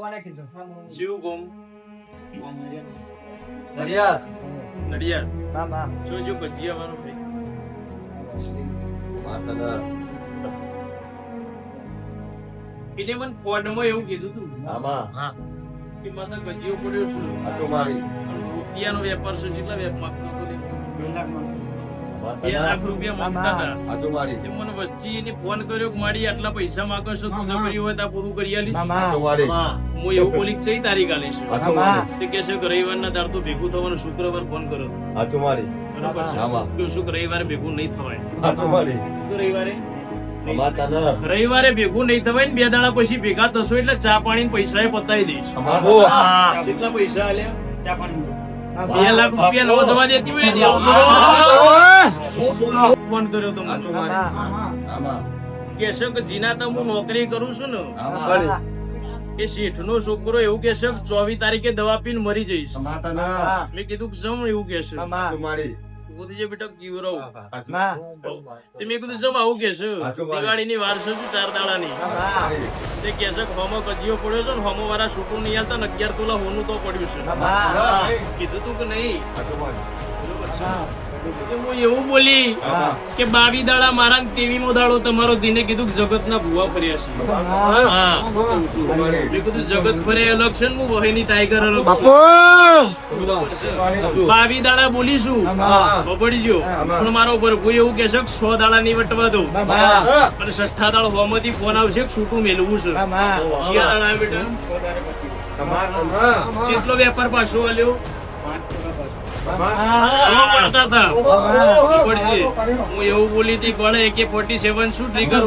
કોને કીધું? શિવ ગોમ નડિયાદ. નડિયાદ. હા હા. શું જો ભજીયા વાળો ભાઈ? એને મને ફોનમાં એવું કીધું તું. આમાં? કે માતા ભજીયો પડ્યો છું. આટો મારી રૂપિયાનો વેપાર છે કેટલા વેપાર માંગતો હતો લે? બે લાખ રૂપિયા માંગતા હતા. તે મને વચ્ચે ફોન કર્યો કે મારી આટલા પૈસા માંગો છો તું હોય તો પૂરું કરી મારી હું એવું બોલી ચઈ તારીખ આલીશ. આટો તે કે છે કે રવિવારના દાર તો ભેગું થવાનું શુક્રવાર ફોન કરો. હાચું મારી બરાબર છે શું રવિવારે ભેગું નહીં થવાય. હાચું મારી રવિવારે? રવિવારે ભેગું નહીં થવાય ને બે દાડા પછી ભેગા થશો એટલે ચા પાણી પૈસા પતાવી દઈશ. કેટલા પૈસા આલ્યા? ચા પાણી બે લાખ રૂપિયા નો જવા દેતી હોય ફોન કર્યો તો મને. કે જીના તો હું નોકરી કરું છું ને. કે શેઠ નો છોકરો એવું કે છે ચોવીસ તારીખે દવા પીને મરી જઈશ. મેં કીધું જમ એવું કે છે. આટો મારી પૂછી જે બેટા કીવરો તે મેં કીધું જમ આવું કે છે. સાચું મારે. વાર છે ચાર દાડાની. તે કે છે હોમો કજીયો પડ્યો છે ને હોમો વાળા છૂટું નહીં હાલતા ને અગિયાર તોલા હોનું તો પડ્યું છે. કીધું તું કે નહીં? હું એવું બોલી કે બાવી દાડા મારા તેવીમો દાડો તમારો દિને કીધું કે જગતના ભૂવા ફર્યા છે હા આટો મારી મેં કીધું જગત ફરે અલગ છે હું વહેની ટાઈગર અલગ. બાવી દાડા બોલીશું બબડી ગયો પણ મારો ઉપર કોઈ એવું કે છે સો દાડા નહીં વટવા દો અને છઠ્ઠા દાડ હોમાંથી ફોન આવશે કે છૂટું મેળવું છે જેટલો વેપાર પાછો આલ્યો પાંચ ટકા પડશે હું એવું બોલી હતી કોણે AK 47 શું ટ્રિગર